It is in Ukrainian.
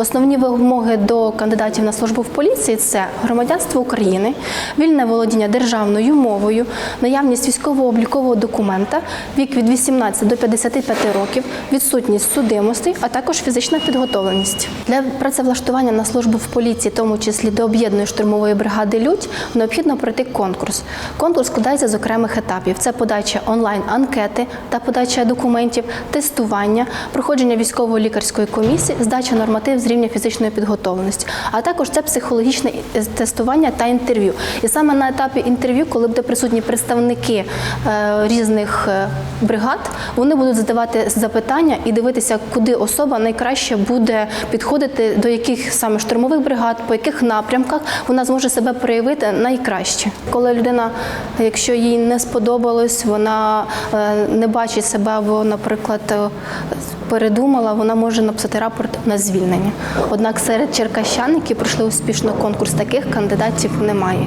Основні вимоги до кандидатів на службу в поліції це громадянство України, вільне володіння державною мовою, наявність військово-облікового документа, вік від 18 до 55 років, відсутність судимостей, а також фізична підготовленість. Для працевлаштування на службу в поліції, тому числі до об'єднаної штурмової бригади Людь, необхідно пройти конкурс. Конкурс складається з окремих етапів: це подача онлайн-анкети та подача документів, тестування, проходження військово-лікарської комісії, здача норматив з рівня фізичної підготовленості, а також це психологічне тестування та інтерв'ю. І саме на етапі інтерв'ю, коли буде присутні представники е, різних е, бригад, вони будуть задавати запитання і дивитися, куди особа найкраще буде підходити до яких саме штурмових бригад, по яких напрямках вона зможе себе проявити найкраще. Коли людина, якщо їй не сподобалось, вона е, не бачить себе або, наприклад, передумала, вона може написати рапорт на звільнення. Однак серед черкащан, які пройшли успішно конкурс, таких кандидатів немає.